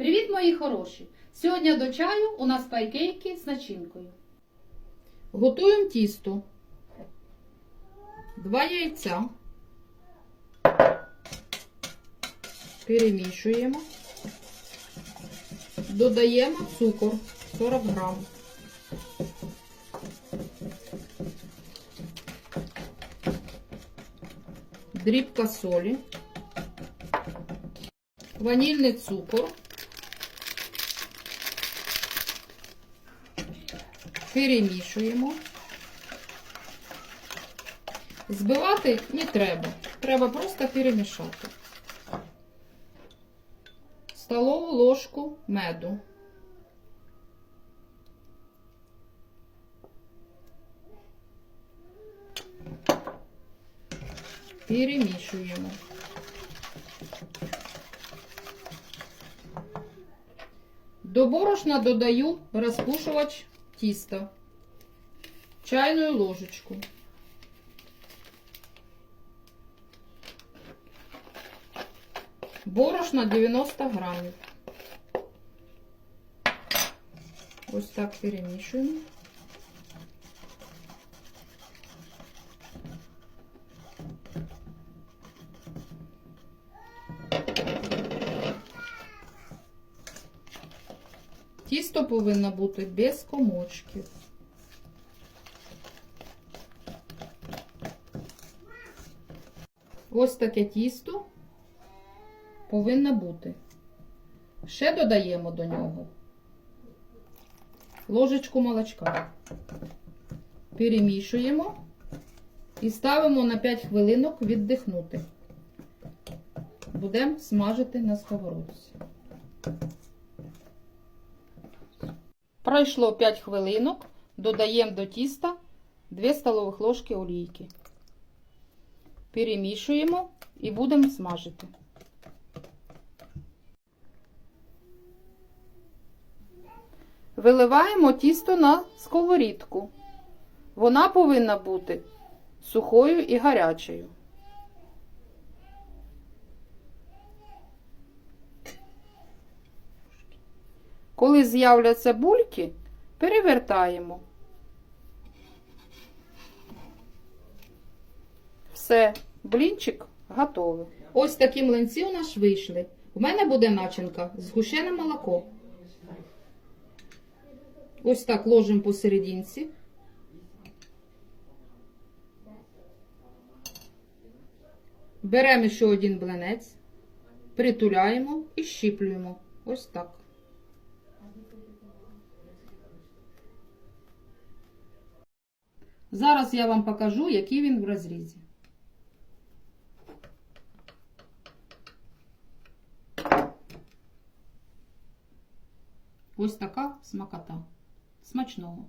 Привіт, мої хороші! Сьогодні до чаю у нас пайкейки з начинкою. Готуємо тісто. Два яйця. Перемішуємо. Додаємо цукор 40 грам. Дрібка солі. Ванільний цукор. Перемішуємо. Збивати не треба. Треба просто перемішати. Столову ложку меду. Перемішуємо. До борошна додаю розпушувач тіста. Чайну ложечку. Борошна 90 грамів. Ось так перемішуємо. Тісто повинно бути без комочків. Ось таке тісто повинно бути. Ще додаємо до нього ложечку молочка. Перемішуємо і ставимо на 5 хвилинок віддихнути. Будемо смажити на сковородці. Пройшло 5 хвилинок, додаємо до тіста 2 столових ложки олійки. Перемішуємо і будемо смажити. Виливаємо тісто на сковорідку. Вона повинна бути сухою і гарячою. Коли з'являться бульки, перевертаємо. Все, блінчик готовий. Ось такі млинці у нас вийшли. У мене буде начинка згущене молоко. Ось так ложимо посерединці. Беремо ще один блинець, притуляємо і щіплюємо. Ось так. Зараз я вам покажу, який він в розрізі. Ось така смакота. Смачного.